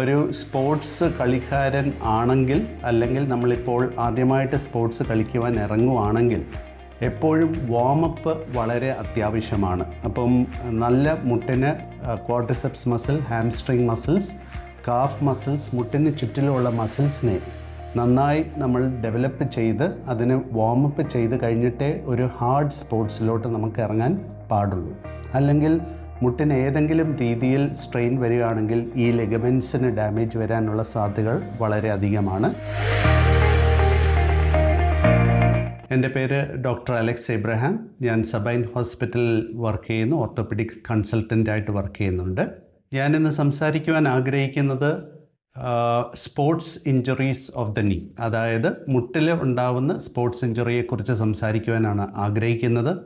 ഒരു സ്പോർട്സ് കളിക്കാരൻ ആണെങ്കിൽ അല്ലെങ്കിൽ നമ്മളിപ്പോൾ ആദ്യമായിട്ട് സ്പോർട്സ് കളിക്കുവാൻ ഇറങ്ങുവാണെങ്കിൽ എപ്പോഴും വാമപ്പ് വളരെ അത്യാവശ്യമാണ്. അപ്പം നല്ല മുട്ടിന് quadriceps muscle hamstring muscles calf muscles മുട്ടിന് ചുറ്റിലുമുള്ള മസിൽസിനെ നന്നായി നമ്മൾ ഡെവലപ്പ് ചെയ്ത് അതിന് വാമപ്പ് ചെയ്ത് കഴിഞ്ഞിട്ടേ ഒരു ഹാർഡ് സ്പോർട്സിലോട്ട് നമുക്ക് ഇറങ്ങാൻ പാടുള്ളൂ. അല്ലെങ്കിൽ മുട്ടിന് ഏതെങ്കിലും രീതിയിൽ സ്ട്രെയിൻ വരികയാണെങ്കിൽ ഈ ലെഗമെൻസിന് ഡാമേജ് വരാനുള്ള സാധ്യതകൾ വളരെ അധികമാണ്. എന്റെ പേര് ഡോക്ടർ അലക്സ് എബ്രഹാം ഞാൻ സബൈൻ ഹോസ്പിറ്റലിൽ വർക്ക് ചെയ്യുന്നു. ഓർത്തോപെഡിക് കൺസൾട്ടന്റായിട്ട് വർക്ക് ചെയ്യുന്നുണ്ട്. ഞാനിന്ന് സംസാരിക്കുവാൻ ആഗ്രഹിക്കുന്നത് സ്പോർട്സ് ഇഞ്ചുറീസ് ഓഫ് ദ നീ അതായത് മുട്ടിൽ ഉണ്ടാവുന്ന സ്പോർട്സ് ഇഞ്ചുറിയെക്കുറിച്ച് സംസാരിക്കുവാനാണ് ആഗ്രഹിക്കുന്നത്.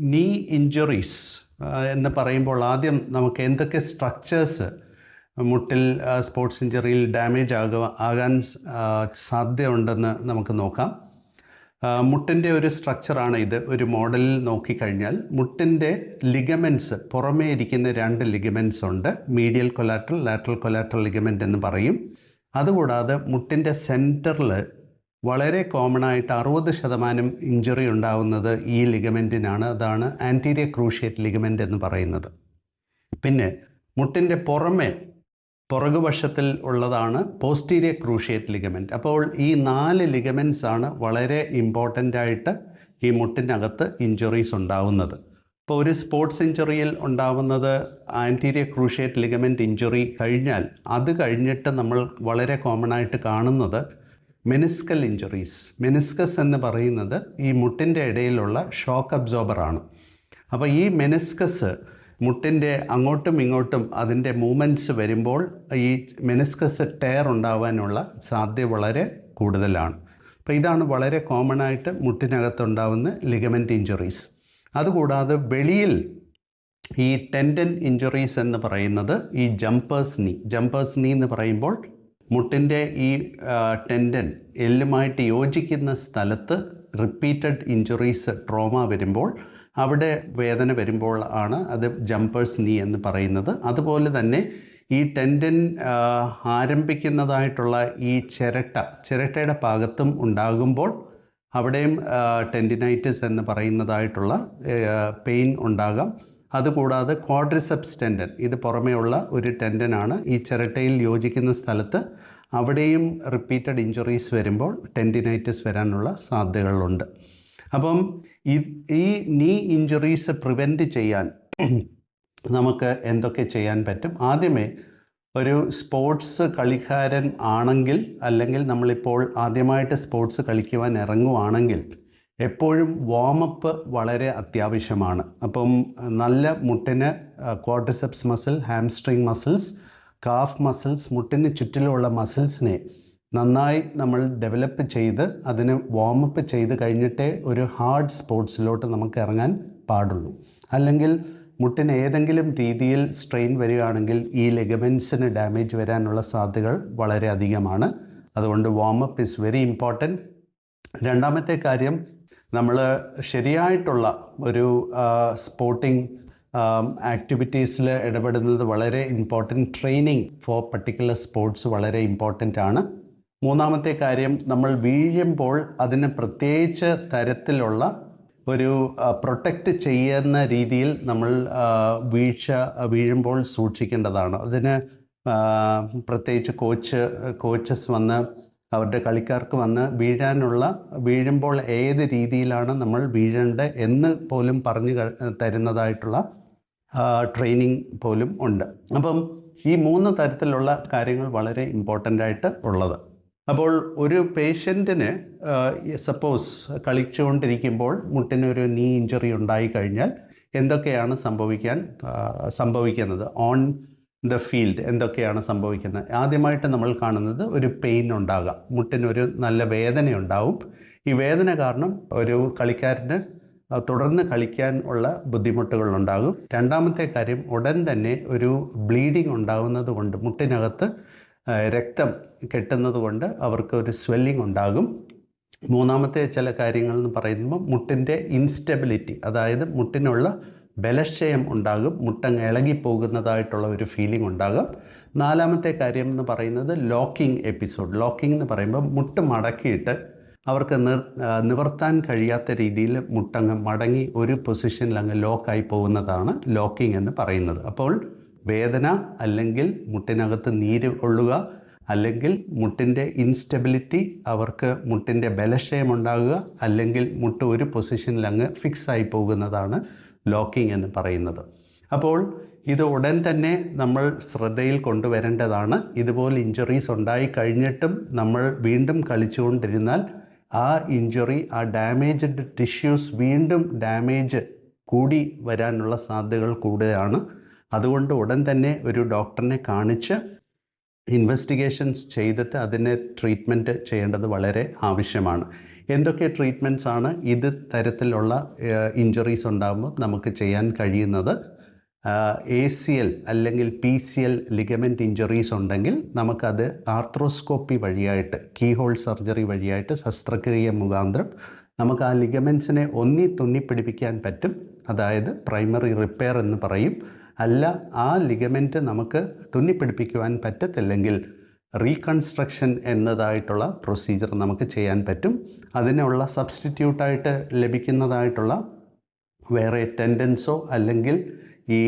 നീ ഇഞ്ചുറീസ് എന്ന് പറയുമ്പോൾ ആദ്യം നമുക്ക് എന്തൊക്കെ സ്ട്രക്ചേഴ്സ് മുട്ടിൽ സ്പോർട്സ് ഇഞ്ചറിയിൽ ഡാമേജ് ആകുക ആകാൻ സാധ്യതയുണ്ടെന്ന് നമുക്ക് നോക്കാം. മുട്ടിന്റെ ഒരു സ്ട്രക്ചറാണ് ഇത്. ഒരു മോഡലിൽ നോക്കിക്കഴിഞ്ഞാൽ മുട്ടിന്റെ ലിഗമെന്റ്സ് പുറമേ ഇരിക്കുന്ന രണ്ട് ലിഗമെന്റ്സ് ഉണ്ട്. Medial collateral lateral collateral ligament എന്ന് പറയും. അതുകൂടാതെ മുട്ടിന്റെ സെന്ററിൽ വളരെ കോമൺ ആയിട്ട് അറുപത് ശതമാനം ഇഞ്ചുറി ഉണ്ടാവുന്നത് ഈ ലിഗമെന്റിനാണ് അതാണ് ആന്റീരിയർ ക്രൂഷ്യേറ്റ് ലിഗമെന്റ് എന്ന് പറയുന്നത്. പിന്നെ മുട്ടിന്റെ പുറമെ പുറകുവശത്തിൽ ഉള്ളതാണ് പോസ്റ്റീരിയർ ക്രൂഷ്യേറ്റ് ലിഗമെന്റ് അപ്പോൾ ഈ നാല് ലിഗമെന്റ്സ് ആണ് വളരെ ഇമ്പോർട്ടന്റ് ആയിട്ട് ഈ മുട്ടിനകത്ത് ഇഞ്ചുറീസ് ഉണ്ടാവുന്നത്. ഇപ്പോൾ ഒരു സ്പോർട്സ് ഇഞ്ചുറിയിൽ ഉണ്ടാവുന്നത് ആന്റീരിയർ ക്രൂഷ്യേറ്റ് ലിഗമെന്റ് ഇഞ്ചുറി കഴിഞ്ഞാൽ അത് കഴിഞ്ഞിട്ട് നമ്മൾ വളരെ കോമൺ ആയിട്ട് കാണുന്നത് മെനിസ്കൽ ഇഞ്ചുറീസ് മെനിസ്കസ് എന്ന് പറയുന്നത് ഈ മുട്ടിന്റെ ഇടയിലുള്ള ഷോക്ക് അബ്സോർബറാണ് അപ്പോൾ ഈ മെനിസ്കസ് മുട്ടിന്റെ അങ്ങോട്ടും ഇങ്ങോട്ടും അതിന്റെ മൂമെന്റ്സ് വരുമ്പോൾ ഈ മെനിസ്കസ് ടയർ ഉണ്ടാവാനുള്ള സാധ്യത വളരെ കൂടുതലാണ്. അപ്പോൾ ഇതാണ് വളരെ കോമൺ ആയിട്ട് മുട്ടിനകത്തുണ്ടാവുന്ന ലിഗമെന്റ് ഇഞ്ചുറീസ് അതുകൂടാതെ വെളിയിൽ ഈ ടെൻഡൻ ഇഞ്ചുറീസ് എന്ന് പറയുന്നത് ഈ ജമ്പേഴ്സ് നീ ജമ്പേഴ്സ് നീ എന്ന് പറയുമ്പോൾ മുട്ടിന്റെ ഈ ടെൻഡൻ എല്ലുമായിട്ട് യോജിക്കുന്ന സ്ഥലത്ത് റിപ്പീറ്റഡ് ഇഞ്ചുറീസ് ട്രോമ വരുമ്പോൾ അവിടെ വേദന വരുമ്പോൾ ആണ് അത് ജമ്പേഴ്സ് നീ എന്ന് പറയുന്നത്. അതുപോലെ തന്നെ ഈ ടെൻഡൻ ആരംഭിക്കുന്നതായിട്ടുള്ള ഈ ചിരട്ട ചിരട്ടയുടെ ഭാഗത്തും ഉണ്ടാകുമ്പോൾ അവിടെയും ടെൻഡിനൈറ്റിസ് എന്ന് പറയുന്നതായിട്ടുള്ള പെയിൻ ഉണ്ടാകാം. അതുകൂടാതെ ക്വാഡ്രിസെപ്സ് ടെൻഡൻ ഇത് പുറമേയുള്ള ഒരു ടെൻഡനാണ് ഈ ചിരട്ടയിൽ യോജിക്കുന്ന സ്ഥലത്ത് അവിടെയും റിപ്പീറ്റഡ് ഇഞ്ചുറീസ് വരുമ്പോൾ ടെൻഡിനൈറ്റിസ് വരാനുള്ള സാധ്യതകളുണ്ട്. അപ്പം ഈ നീ ഇഞ്ചുറീസ് പ്രിവെന്റ് ചെയ്യാൻ നമുക്ക് എന്തൊക്കെ ചെയ്യാൻ പറ്റും? ആദ്യമേ ഒരു സ്പോർട്സ് കളിക്കാരൻ ആണെങ്കിൽ അല്ലെങ്കിൽ നമ്മളിപ്പോൾ ആദ്യമായിട്ട് സ്പോർട്സ് കളിക്കുവാൻ ഇറങ്ങുവാണെങ്കിൽ എപ്പോഴും വാമപ്പ് വളരെ അത്യാവശ്യമാണ്. അപ്പം നല്ല മുട്ടിന് quadriceps muscle hamstring muscles calf muscles മുട്ടിന് ചുറ്റിലുള്ള മസിൽസിനെ നന്നായി നമ്മൾ ഡെവലപ്പ് ചെയ്ത് അതിന് വാമപ്പ് ചെയ്ത് കഴിഞ്ഞിട്ടേ ഒരു ഹാർഡ് സ്പോർട്സിലോട്ട് നമുക്ക് ഇറങ്ങാൻ പാടുള്ളൂ. അല്ലെങ്കിൽ മുട്ടിന് ഏതെങ്കിലും രീതിയിൽ സ്ട്രെയിൻ വരികയാണെങ്കിൽ ഈ ലെഗമെൻസിന് ഡാമേജ് വരാനുള്ള സാധ്യതകൾ വളരെ അധികമാണ്. അതുകൊണ്ട് വാമപ്പ് ഇസ് വെരി ഇമ്പോർട്ടന്റ് രണ്ടാമത്തെ കാര്യം നമ്മൾ ശരിയായിട്ടുള്ള ഒരു സ്പോർട്ടിംഗ് ആക്ടിവിറ്റീസിൽ ഇടപെടുന്നത് വളരെ important training for particular sports വളരെ ഇമ്പോർട്ടന്റ് ആണ്. മൂന്നാമത്തെ കാര്യം നമ്മൾ വീഴുമ്പോൾ അതിന് പ്രത്യേകിച്ച് തരത്തിലുള്ള ഒരു പ്രൊട്ടക്റ്റ് ചെയ്യുന്ന രീതിയിൽ നമ്മൾ വീഴ്ച വീഴുമ്പോൾ സൂക്ഷിക്കേണ്ടതാണ്. അതിന് പ്രത്യേകിച്ച് കോച്ച് കോച്ചസ് വന്ന് അവരുടെ കളിക്കാർക്ക് വന്ന് വീഴാനുള്ള വീഴുമ്പോൾ ഏത് രീതിയിലാണ് നമ്മൾ വീഴേണ്ടത് എന്ന് പോലും പറഞ്ഞു തരുന്നതായിട്ടുള്ള ട്രെയിനിങ് പോലും ഉണ്ട്. അപ്പം ഈ മൂന്ന് തരത്തിലുള്ള കാര്യങ്ങൾ വളരെ ഇമ്പോർട്ടന്റ് ആയിട്ട് ഉള്ളത്. അപ്പോൾ ഒരു പേഷ്യന്റിന് സപ്പോസ് കളിച്ചുകൊണ്ടിരിക്കുമ്പോൾ മുട്ടിനൊരു നീ ഇഞ്ചുറി ഉണ്ടായി കഴിഞ്ഞാൽ എന്തൊക്കെയാണ് സംഭവിക്കാൻ സംഭവിക്കുന്നത്? ഓൺ ദ ഫീൽഡ് എന്തൊക്കെയാണ് സംഭവിക്കുന്നത്. ആദ്യമായിട്ട് നമ്മൾ കാണുന്നത് ഒരു പെയിൻ ഉണ്ടാകാം. മുട്ടിനൊരു നല്ല വേദന ഉണ്ടാവും ഈ വേദന കാരണം ഒരു കളിക്കാരന് തുടർന്ന് കളിക്കാൻ ഉള്ള ബുദ്ധിമുട്ടുകൾ ഉണ്ടാകും രണ്ടാമത്തെ കാര്യം ഉടൻ തന്നെ ഒരു ബ്ലീഡിങ് ഉണ്ടാകുന്നത് കൊണ്ട് മുട്ടിനകത്ത് രക്തം കെട്ടുന്നത് കൊണ്ട് അവർക്ക് ഒരു സ്വെല്ലിംഗ് ഉണ്ടാകും. മൂന്നാമത്തെ ചില കാര്യങ്ങൾ എന്ന് പറയുമ്പോൾ മുട്ടിന്റെ ഇൻസ്റ്റെബിലിറ്റി അതായത് മുട്ടിനുള്ള ബലക്ഷയം ഉണ്ടാകും മുട്ടങ്ങ് ഇളകി പോകുന്നതായിട്ടുള്ള ഒരു ഫീലിംഗ് ഉണ്ടാകും. നാലാമത്തെ കാര്യം എന്ന് പറയുന്നത് ലോക്കിംഗ് എപ്പിസോഡ് ലോക്കിംഗ് എന്ന് പറയുമ്പോൾ മുട്ട് മടക്കിയിട്ട് അവർക്ക് നിർ നിവർത്താൻ കഴിയാത്ത രീതിയിൽ മുട്ടങ്ങ് മടങ്ങി ഒരു പൊസിഷനിൽ അങ്ങ് ലോക്കായി പോകുന്നതാണ് ലോക്കിംഗ് എന്ന് പറയുന്നത്. അപ്പോൾ വേദന അല്ലെങ്കിൽ മുട്ടിനകത്ത് നീര് കൊള്ളുക അല്ലെങ്കിൽ മുട്ടിന്റെ ഇൻസ്റ്റെബിലിറ്റി അവർക്ക് മുട്ടിന്റെ ബലക്ഷയം ഉണ്ടാകുക അല്ലെങ്കിൽ മുട്ട് ഒരു പൊസിഷനിൽ അങ്ങ് ഫിക്സ് ആയി പോകുന്നതാണ് ലോക്കിംഗ് എന്ന് പറയുന്നത്. അപ്പോൾ ഇത് ഉടൻ തന്നെ നമ്മൾ ശ്രദ്ധയിൽ കൊണ്ടുവരേണ്ടതാണ്. ഇതുപോലെ ഇഞ്ചുറീസ് ഉണ്ടായി കഴിഞ്ഞിട്ടും നമ്മൾ വീണ്ടും കളിച്ചുകൊണ്ടിരുന്നാൽ ആ ഇഞ്ചുറി ആ ഡാമേജ്ഡ് ടിഷ്യൂസ് വീണ്ടും ഡാമേജ് കൂടി വരാനുള്ള സാധ്യതകൾ കൂടുതലാണ്. അതുകൊണ്ട് ഉടൻ തന്നെ ഒരു ഡോക്ടറിനെ കാണിച്ച് ഇൻവെസ്റ്റിഗേഷൻസ് ചെയ്തിട്ട് അതിനെ ട്രീറ്റ്മെന്റ് ചെയ്യേണ്ടത് വളരെ ആവശ്യമാണ്. എന്തൊക്കെ ട്രീറ്റ്മെന്റ്സ് ആണ് ഇത് തരത്തിലുള്ള ഇഞ്ചുറീസ് ഉണ്ടാകുമ്പോൾ നമുക്ക് ചെയ്യാൻ കഴിയുന്നത്? എ സി എൽ അല്ലെങ്കിൽ P C L ligament injuries ഉണ്ടെങ്കിൽ നമുക്കത് ആർത്രോസ്കോപ്പി വഴിയായിട്ട് കീഹോൾ സർജറി വഴിയായിട്ട് ശസ്ത്രക്രിയ മുഖാന്തരം നമുക്ക് ആ ലിഗമെൻസിനെ ഒന്നി തുന്നിപ്പിടിപ്പിക്കാൻ പറ്റും. അതായത് പ്രൈമറി റിപ്പയർ എന്ന് പറയും. അല്ല ആ ലിഗമെന്റ് നമുക്ക് തുന്നിപ്പിടിപ്പിക്കുവാൻ പറ്റത്തില്ലെങ്കിൽ റീകൺസ്ട്രക്ഷൻ എന്നതായിട്ടുള്ള പ്രൊസീജിയർ നമുക്ക് ചെയ്യാൻ പറ്റും. അതിനുള്ള സബ്സ്റ്റിറ്റ്യൂട്ടായിട്ട് ലഭിക്കുന്നതായിട്ടുള്ള വേറെ ടെൻഡൻസോ അല്ലെങ്കിൽ ഈ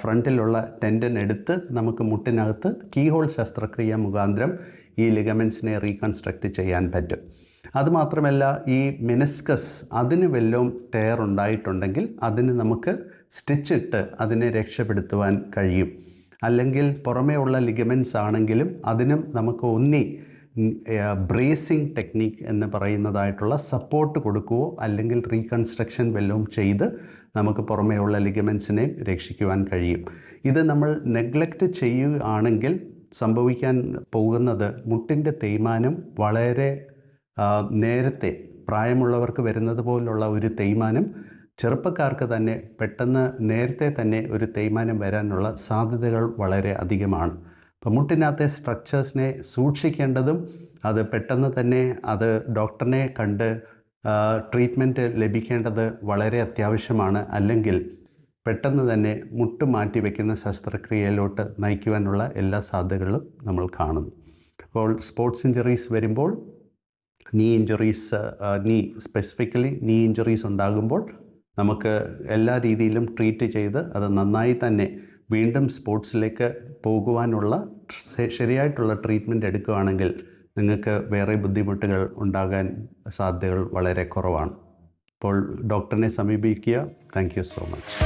ഫ്രണ്ടിലുള്ള ടെൻഡൻ എടുത്ത് നമുക്ക് മുട്ടിനകത്ത് കീഹോൾ ശസ്ത്രക്രിയ മുഖാന്തരം ഈ ലിഗമെൻസിനെ റീകൺസ്ട്രക്റ്റ് ചെയ്യാൻ പറ്റും. അതുമാത്രമല്ല ഈ മിനിസ്കസ് അതിന് വല്ലതും ടയർ ഉണ്ടായിട്ടുണ്ടെങ്കിൽ അതിന് നമുക്ക് സ്റ്റിച്ചിട്ട് അതിനെ രക്ഷപ്പെടുത്തുവാൻ കഴിയും. അല്ലെങ്കിൽ പുറമേ ഉള്ള ലിഗമെൻസ് ആണെങ്കിലും അതിനും നമുക്ക് ഒന്നി ബ്രേസിംഗ് ടെക്നീക്ക് എന്ന് പറയുന്നതായിട്ടുള്ള സപ്പോർട്ട് കൊടുക്കുകയോ അല്ലെങ്കിൽ റീകൺസ്ട്രക്ഷൻ വല്ലതും ചെയ്ത് നമുക്ക് പുറമേയുള്ള ലിഗമെൻസിനെ രക്ഷിക്കുവാൻ കഴിയും. ഇത് നമ്മൾ നെഗ്ലക്റ്റ് ചെയ്യുകയാണെങ്കിൽ സംഭവിക്കാൻ പോകുന്നത് മുട്ടിന്റെ തേയ്മാനം വളരെ നേരത്തെ പ്രായമുള്ളവർക്ക് വരുന്നത് പോലുള്ള ഒരു തേയ്മാനം ചെറുപ്പക്കാർക്ക് തന്നെ പെട്ടെന്ന് നേരത്തെ തന്നെ ഒരു തേയ്മാനം വരാനുള്ള സാധ്യതകൾ വളരെ അധികമാണ്. അപ്പം മുട്ടിനകത്തെ സ്ട്രക്ചേഴ്സിനെ സൂക്ഷിക്കേണ്ടതും അത് പെട്ടെന്ന് തന്നെ അത് ഡോക്ടറിനെ കണ്ട് ട്രീറ്റ്മെന്റ് ലഭിക്കേണ്ടത് വളരെ അത്യാവശ്യമാണ്. അല്ലെങ്കിൽ പെട്ടെന്ന് തന്നെ മുട്ട് മാറ്റി വയ്ക്കുന്ന ശസ്ത്രക്രിയയിലോട്ട് നയിക്കുവാനുള്ള എല്ലാ സാധ്യതകളും നമ്മൾ കാണുന്നു. അപ്പോൾ സ്പോർട്സ് ഇഞ്ചറീസ് വരുമ്പോൾ നീ ഇഞ്ചുറീസ് നീ സ്പെസിഫിക്കലി നീ ഇഞ്ചുറീസ് ഉണ്ടാകുമ്പോൾ നമുക്ക് എല്ലാ രീതിയിലും ട്രീറ്റ് ചെയ്ത് അത് നന്നായി തന്നെ വീണ്ടും സ്പോർട്സിലേക്ക് പോകുവാനുള്ള ശരിയായിട്ടുള്ള ട്രീറ്റ്മെന്റ് എടുക്കുകയാണെങ്കിൽ നിങ്ങൾക്ക് വേറെ ബുദ്ധിമുട്ടുകൾ ഉണ്ടാകാൻ സാധ്യതകൾ വളരെ കുറവാണ്. അപ്പോൾ ഡോക്ടറിനെ സമീപിക്കുക. Thank so much